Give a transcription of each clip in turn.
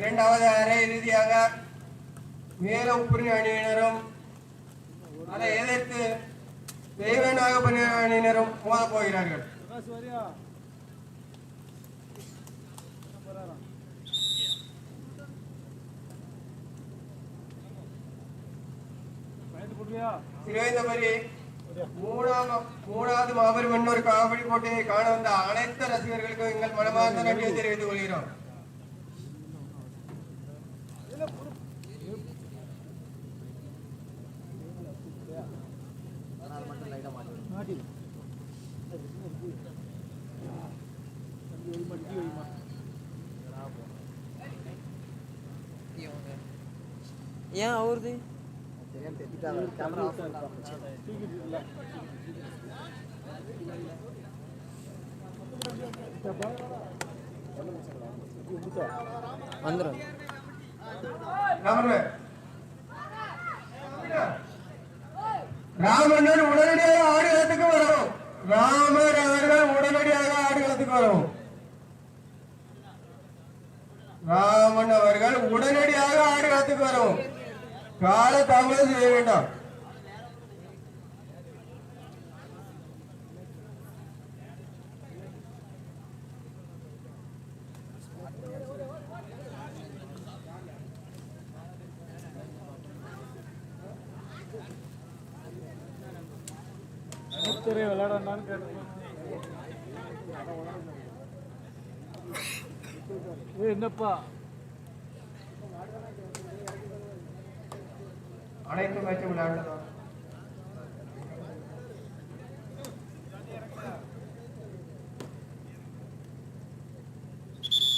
இரண்டாவது அரை இறுதியாக மேல உப்புரி அணியினரும் அதை எதிர்த்து தெய்வநாகபுரி அணியினரும் மோதப் போகிறார்கள். திருவேந்தபுரி மூணாம் மூணாவது மாபெரும் இன்னொரு காவடி போட்டியை காண வந்த அனைத்து ரசிகர்களுக்கும் எங்கள் மனமார்ந்த நன்றியை தெரிவித்துக் கொள்கிறோம். ஏன் அவருது வந்துடும் ராமன் ராமண்ணன் உடனடியாக கால தாமதம் செய்ய வேண்டாம் சரி விளையாடான்னு கேட்டேன் என்னப்பா அனைத்து மேட்சும் விளையாடலாம்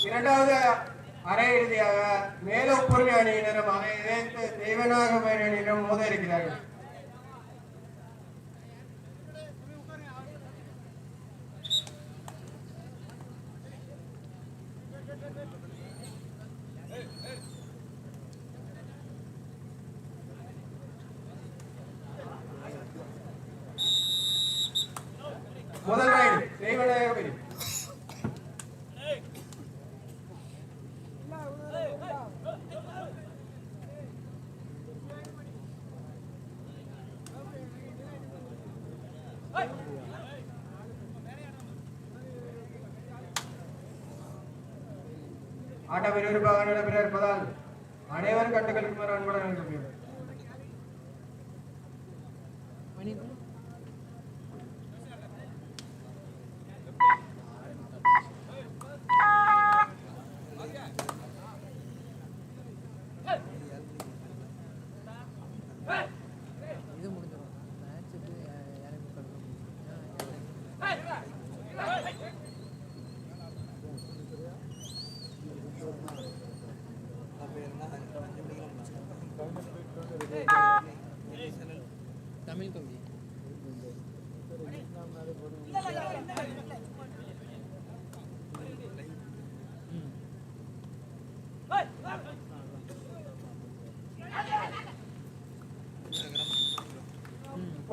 இரண்டாவது அரை இறுதியாக மேலப்பொருள் அணியினரும் அதை இணைத்து தெய்வநாக அணியினரும் மோத இருக்கிறார்கள். முதல் ரைடு தெய்வநாயகபுரி ஆட்டம் விறுவிறுப்பாக நடைபெற இருப்பதால் அனைவரும் கட்டுக்கலுக்குமாறு அன்புடன்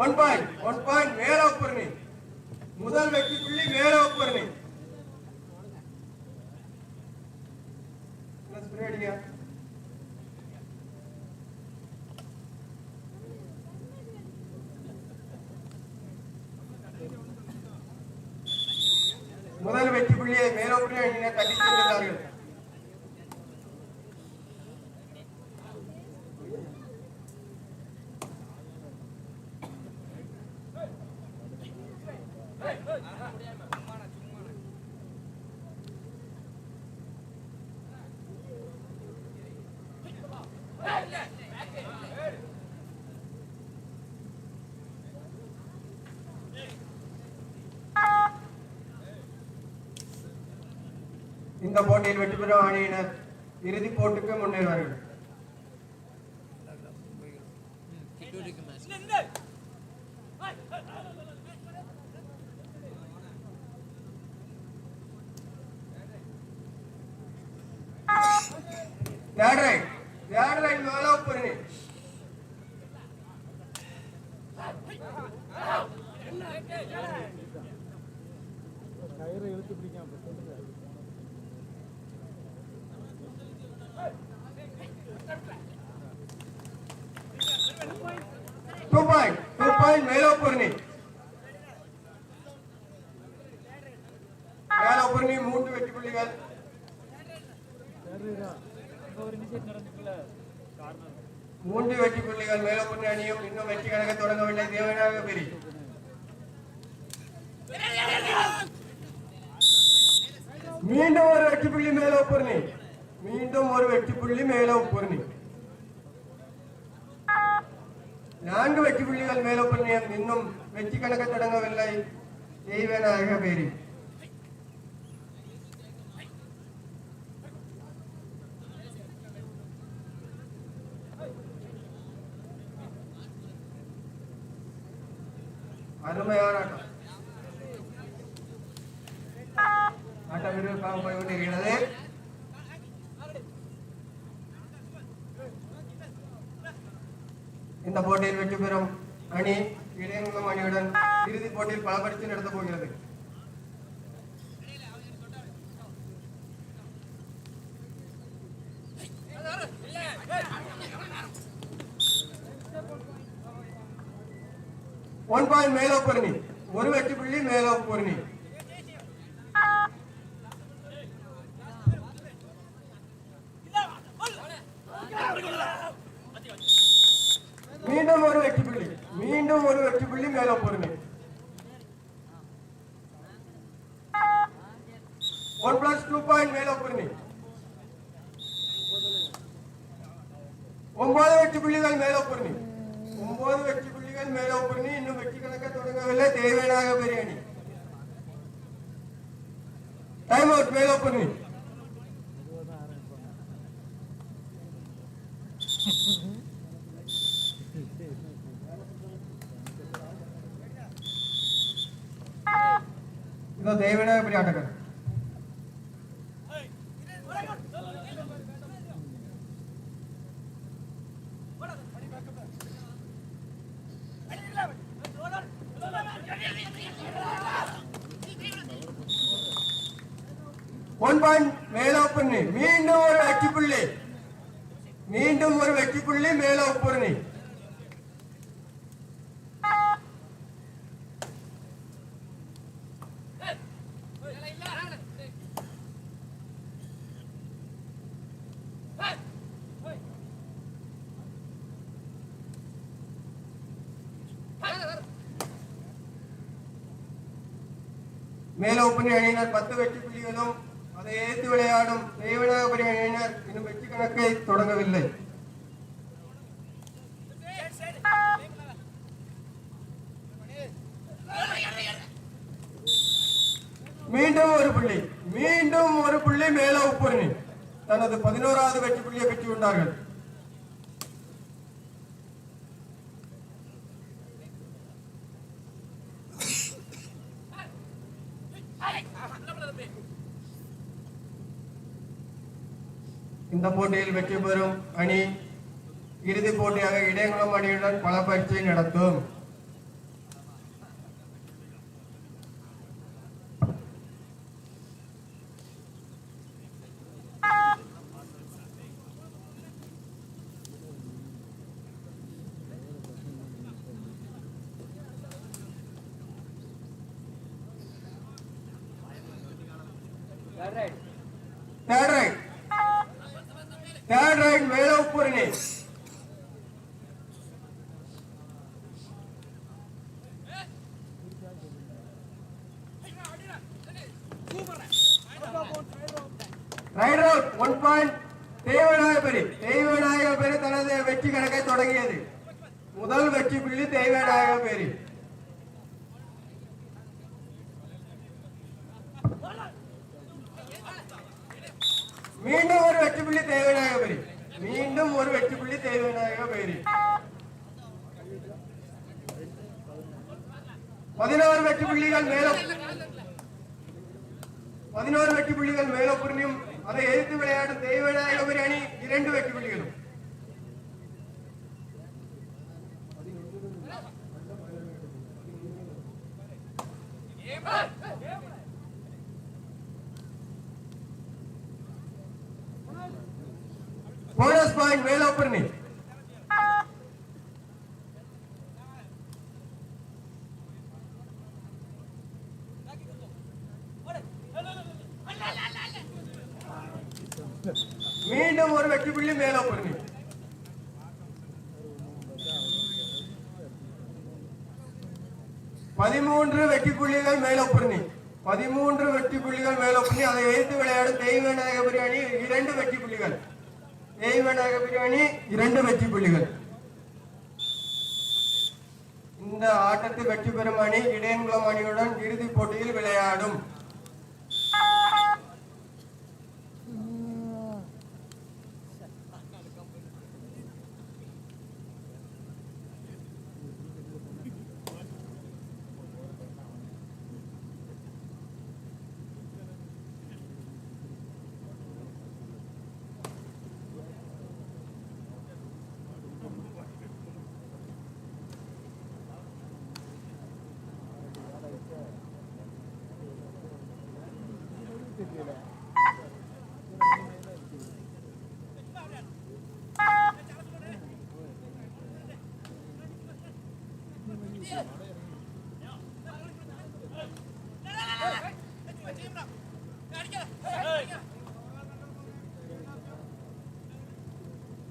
ஒன் பாயிண்ட் ஒன் பாயிண்ட் மேல ஒப்புரணி முதல் வெற்றி புள்ளி மேல ஒப்புரணி ஸ்ப்ரே அடிங்க முதல் வெற்றி புள்ளியை மேல ஒப்புரணி அணியினர் தட்டி சென்றுள்ளார்கள் இந்த போட்டியில் வெற்றி பெறும் அணியினர் இறுதிப் போட்டிக்கு முன்னேறுவார்கள் கிட்டூரிக்கு match third right third right மேல ஒப்புரணி கயிறை இழுத்து பிடிக்காம சொல்லுங்க டூ பாயிண்ட் டூ பாயிண்ட் மேலோப்பூர்ணி மேலோப்பூர்ணி மூன்று வெற்றி புள்ளிகள். சரிடா இந்த ஒரு நிமிஷம் மூன்று வெற்றி புள்ளிகள் மேலோப்பூர்ணி அணியும் இன்னும் வெற்றி கணக்க தொடங்கவில்லை. தேவையாக பெரி மீண்டும் ஒரு வெற்றி புள்ளி மேலோப்பூர்ணி மீண்டும் ஒரு வெற்றி புள்ளி மேலோப்பூர்ணி நான்கு வெற்றி இன்னும் வெற்றி கணக்க தொடங்கவில்லை தெய்வநாயக பேரி அருமையான ஆட்டம் ஆட்டம் விறுவிறுப்பாக போய் கொண்டிருக்கிறது இந்த போட்டியில் வெற்றி பெறும் அணி இடையங்குளம் அணியுடன் இறுதிப் போட்டியில் பல பரிசு நடத்தப் போகிறது ஒன் பாயிண்ட் மேலோப்பூரணி ஒரு வெற்றி புள்ளி மேலோப்பூரணி. टाइम आउट मेरे ऊपर ही देवे प्रयाटक है வெற்றி புள்ளி மேலோப்பூர்ணி மேலோப்பணி அணியினர் பத்து வெற்றி புள்ளிகளும் அதை ஏற்று விளையாடும் தேவநாகபுரி அணியினர் இன்னும் வெற்றி கணக்கை தொடங்கவில்லை மீண்டும் ஒரு புள்ளி மீண்டும் ஒரு புள்ளி மேல உப்புரணி தனது பதினோராவது வெற்றி புள்ளியை பெற்றுள்ளார்கள் இந்த போட்டியில் வெற்றி பெறும் அணி இறுதிப் போட்டியாக இடையங்குளம் அணியுடன் பல பயிற்சியை நடத்தும். தேர்ட் ரைட் தேர்ட் ரைட் மேல உப்புரணி ரைட் அவுட் ஒன் பாயிண்ட் தேவநாயகபுரி தேவநாயகபுரி தனது வெற்றி கணக்கை தொடங்கியது முதல் வெற்றி புள்ளி தேவநாயகபுரி மீண்டும் ஒரு வெற்றி மீண்டும் ஒரு வெற்றி புள்ளி தேவநாயகபுரி பதினோரு வெற்றி புள்ளிகள் மேல பதினோரு வெற்றி புள்ளிகள் மேலப்புரியும் அதை எதிர்த்து விளையாடும் தெய்வநாயகபுரி அணி இரண்டு வெற்றி புள்ளிகளும் போனஸ் பாயிண்ட் மேலப்புரணி மீண்டும் ஒரு வெற்றி புள்ளி மேலோப்பூர்ணி பதிமூன்று வெற்றி புள்ளிகள் மேலோப்பூர்ணி பதிமூன்று வெட்டி புள்ளிகள் மேலோப்பூர்ணி அதை எதிர்த்து விளையாடும் தெய்விநாயக பிரியாணி இரண்டு வெற்றி புள்ளிகள். தேய்வநாயக பிரியாணி இரண்டு வெற்றி புள்ளிகள். இந்த ஆட்டத்தில் வெற்றி பெறும் அணி இடையன்குளம் அணியுடன் இறுதிப் போட்டியில் விளையாடும்.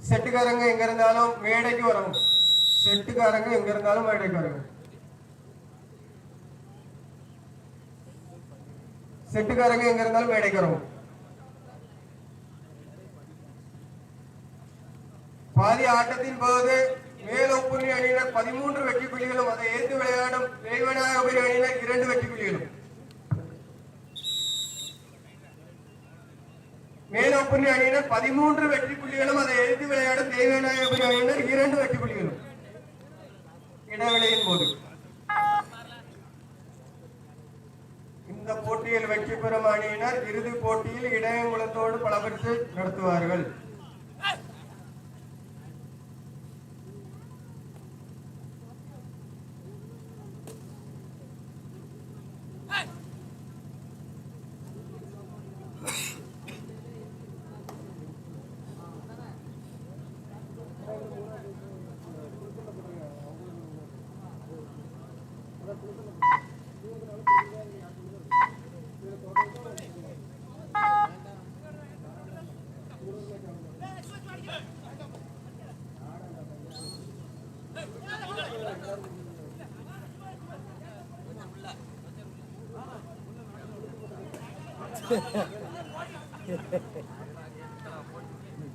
செட்டுக்காரங்க எங்க இருந்தாலும் மேடைக்கு வரணும் செட்டுக்காரங்க எங்க இருந்தாலும் மேடைக்கு வரணும் செட்டுக்காரங்க எங்க இருந்தாலும் மேடைக்கு வரணும் பாதி ஆட்டத்தின் போது மேலோப்புரி அணியினர் பதிமூன்று வெற்றி புள்ளிகளும் அதை ஏற்று விளையாடும் தேவநாயகபுரி அணியினர் இரண்டு வெற்றி புள்ளிகளும் மேலோப்புரி அணியினர் பதிமூன்று வெற்றி புள்ளிகளும் அதை எழுதி விளையாடும் தேவநாயகபுரி அணியினர் இரண்டு வெற்றி புள்ளிகளும் இடைவெளியின் போது. இந்த போட்டியில் வெற்றி பெறும் அணியினர் இறுதிப் போட்டியில் இடையங்குளத்தோடு பலவற்றை நடத்துவார்கள்.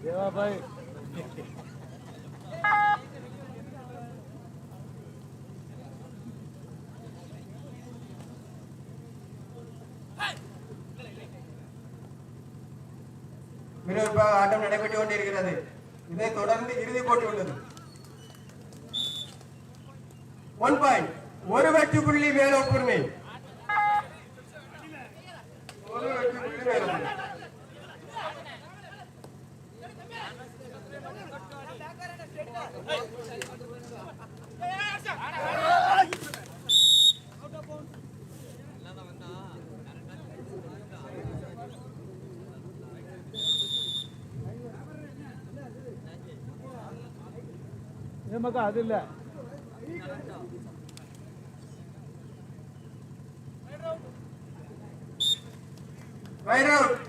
દેવાભાઈ அது இல்லை.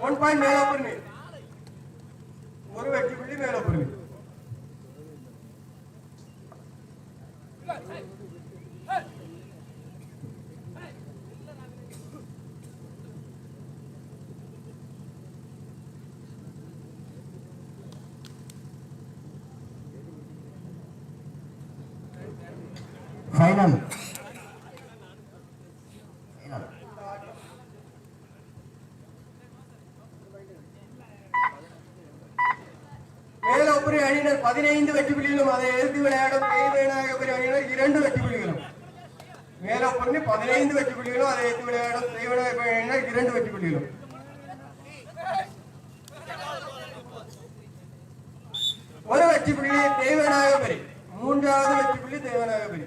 ஒன் பாயிண்ட் மேலோப்புரிமை ஒரு வெற்றி புள்ளி மேலோப்புரிமை ஃபைனல் மேலோப்புரி அணியினர் பதினைந்து வெற்றி புள்ளிகளும் அதை எதிர்த்து விளையாடும் தெய்வநாயகபுரி அணியினர் இரண்டு வெற்றி புள்ளிகளும் மேலோப்புரி பதினைந்து வெற்றி புள்ளிகளும் அதை எதிர்த்து விளையாடும் தெய்வநாயகபுரி அணியினர் இரண்டு வெற்றி புள்ளிகளும் ஒரு வெற்றி புள்ளி தெய்வநாயகபுரி மூன்றாவது வெற்றி புள்ளி தெய்வநாயகபுரி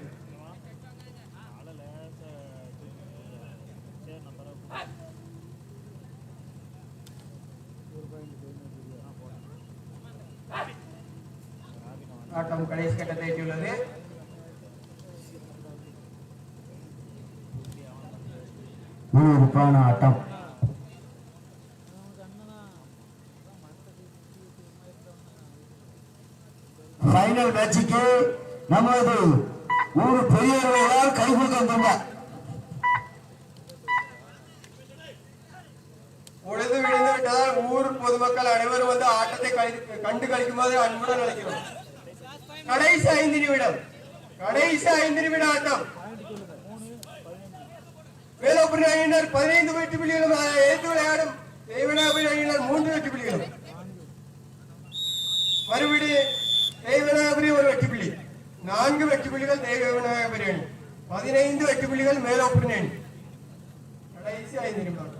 ஆட்டம் கடைசி கட்டத்தை எட்டியுள்ளது விறுவிறுப்பான ஆட்டம். ஃபைனல் மேட்சுக்கு நமது ஊர் பெரியவர்களால் கை கொடுக்க வந்தாங்க பொழுது விழுந்து விட்டதால் ஊர் பொதுமக்கள் அனைவரும் வந்து ஆட்டத்தை கண்டு கழிக்குமாறு அன்புடன் அழைக்கிறோம். கடைசி ஐந்து நிமிடம். கடைசி ஐந்து நிமிட ஆட்டம். வேலோபுரி அணியினர் பதினைந்து வெட்டு புள்ளிகளும் அதை எதிர்த்து விளையாடும் தேவனாபுரி அணியினர் மூன்று வெட்டு புள்ளிகளும். மறுபடி தேவனாபுரி ஒரு வெட்டு புள்ளி. நான்கு வெட்டு புள்ளிகள் தேவநாயகபுரி அணி. பதினைந்து வெட்டு புள்ளிகள் மேலோபுரி அணி. கடைசி ஐந்து நிமிடம்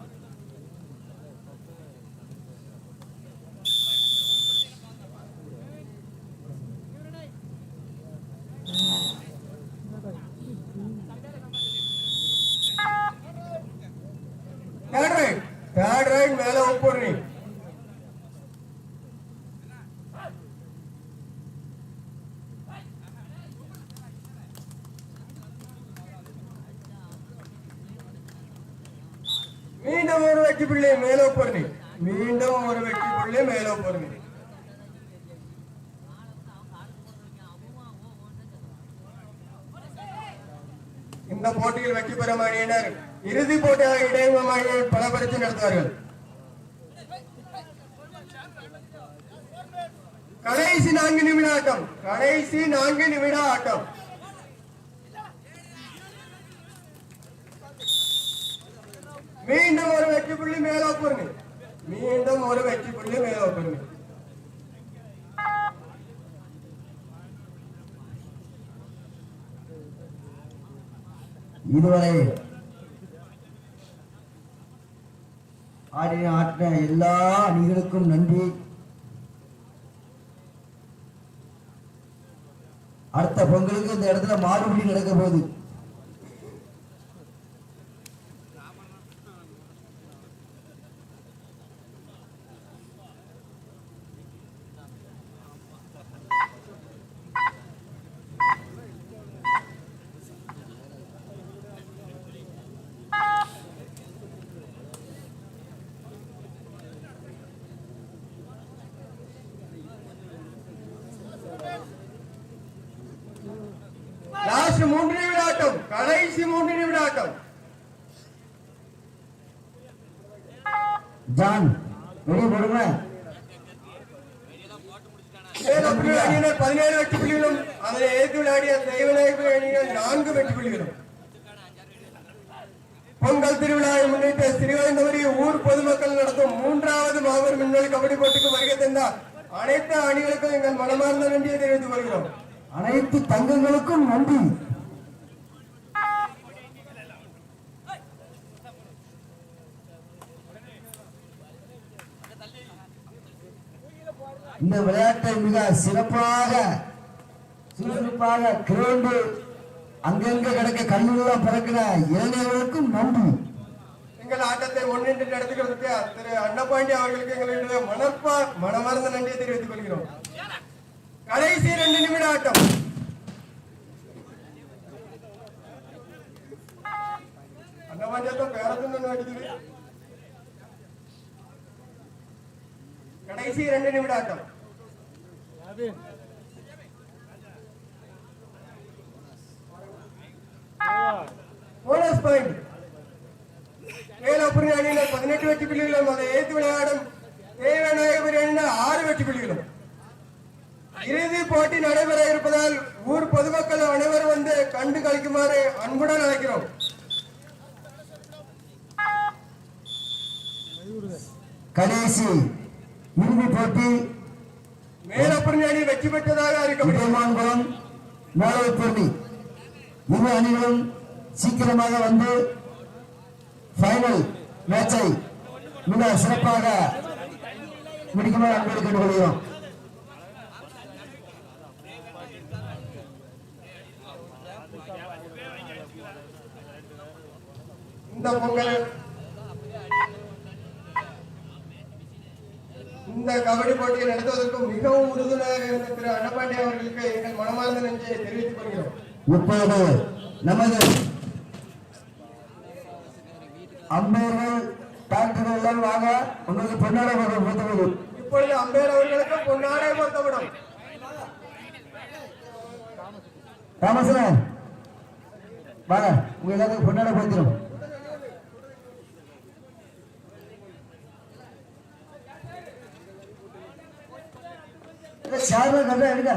தேர்ட் ரைட் தேர்ட் ரைட் மேல ஒப்புடுறீ மீண்டும் ஒரு வெற்றி புள்ளி மேல ஒப்புடுறீ மீண்டும் ஒரு வெற்றி புள்ளி மேல ஒப்புடுறீ இந்த போட்டியில் வெற்றி பெறும் அணியினர் இறுதி போட்டியாக இடையகம் அணியை பலப்படுத்தி நடத்துவார்கள். கடைசி நான்கு நிமிட ஆட்டம். கடைசி நான்கு நிமிட ஆட்டம். மீண்டும் ஒரு வெற்றி புள்ளி மேலோப்பூர்ணி மீண்டும் ஒரு வெற்றி புள்ளி மேலோப்பூர்ணி இதுவரை ஆடின ஆட்டின எல்லா அணிகளுக்கும் நன்றி. அடுத்த பொங்கலுக்கு இந்த இடத்துல மாறுபடி நடக்க போகுது லாஸ்ட் மூன்று நிமிட ஆட்டம் கடைசி மூன்று நிமிட ஆட்டம் ஜான் வெளியே போடுங்க வேலப்புரி அணியினர் பதினேழு வெற்றி புள்ளிகளும் அதனை எதிர்த்து விளையாடிய தெய்வநாயகபுரி அணியினர் நான்கு வெற்றி புள்ளிகளும் பொங்கல் திருவிழாவை முன்னிட்டு திருவனந்தபுரி ஊர் பொதுமக்கள் நடத்தும் மூன்றாவது மாபெரும் விண்வெளி கபடி போட்டிக்கு வருகை தந்த அனைத்து அணிகளுக்கும் எங்கள் மனமார்ந்த நன்றியை தெரிவித்துக் கொள்கிறோம். அனைத்து தங்கங்களுக்கும் நன்றி. இந்த விளையாட்டை மிக சிறப்பாக சுறுசுறுப்பாக கிரௌண்டு அங்கங்க கிடக்க கல்லூரிலாம் பிறக்கிற இளைஞர்களுக்கும் நன்றி. எங்கள் ஆட்டத்தை முன்னின்று நடத்துகிறதுக்கு திரு அன்னபாண்டி அவர்களுக்கு எங்களுடைய மனப்பா மனமார்ந்த நன்றியை தெரிவித்துக் கொள்கிறோம். கடைசி ரெண்டு நிமிட ஆட்டம். அன்னபாண்டி அத்தம் பேரத்துன்னு அடிக்குது கடைசி ரெண்டு நிமிட ஆட்டம் போனஸ் பாயிண்ட் வேலாபுரி அணியினர் பதினெட்டு வெற்றி புள்ளிகளும் அதை ஏற்று விளையாடும் தேவநாயகபுரி அணியினர் ஆறு வெற்றி புள்ளிகளும். இறுதி போட்டி நடைபெற இருப்பதால் ஊர் பொதுமக்கள் அனைவரும் வந்து கண்டு கழிக்குமாறு அன்புடன் அழைக்கிறோம். கடைசி இறுதி போட்டி மேலப்புரி அணி வெற்றி பெற்றதாக அறிவிக்கப்பட்டது. விஜயமான்குளம் மேலப்பள்ளி இரு அணிகளும் சீக்கிரமாக வந்து ஃபைனல் மேட்சை மிக சிறப்பாக முடிக்குமாறு அன்போடு கேட்டுக்கொள்கிறோம். இந்த பொங்கல் இந்த கபடி போட்டியை நடத்துவதற்கு மிகவும் உறுதுணையாக இருந்த திரு அன்னபாண்டி அவர்களுக்கு எங்கள் மனமார்ந்த நன்றியை தெரிவித்துக் கொள்கிறோம். இப்போது நமது அம்பேர்கள் டாக்டர்கள் எல்லாம் வாங்க உங்களுக்கு பொன்னாட பொறுத்தவரை இப்பொழுது அம்பேர் அவர்களுக்கு பொன்னாடை பொருத்தப்படும் ராமசனன் வாங்க உங்க எல்லாத்துக்கும் பொண்ணாட போய்த்திரும் சேர்மன் கண்டா எடுக்க